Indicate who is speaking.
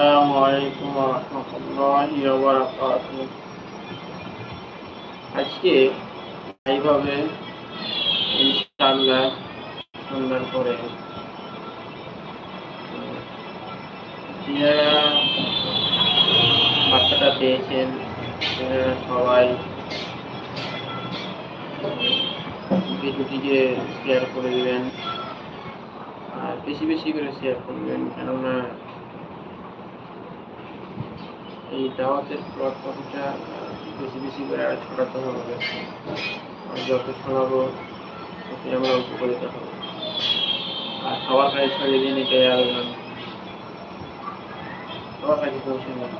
Speaker 1: আসসালামু আলাইকুম রহমতুল্লাহি ওয়া আজকে এইভাবে ইনশাআল্লাহ সন্ধ্যার পরে যারা বাচ্চাটা পেয়েছেন সবাই ভিডিওটিকে শেয়ার করে দেবেন, আর বেশি বেশি করে শেয়ার করবেন, কেননা এই দাওয়াতের প্ল্যাটফর্মটা বেশি বেশি করে আর ছড়াতে হবে। যত ছড়াবো তত আমরা উপকৃত হব। আর সবার কাছে ছড়িয়ে দিন এটাই আবেদন সবার কাছে পৌঁছে দেন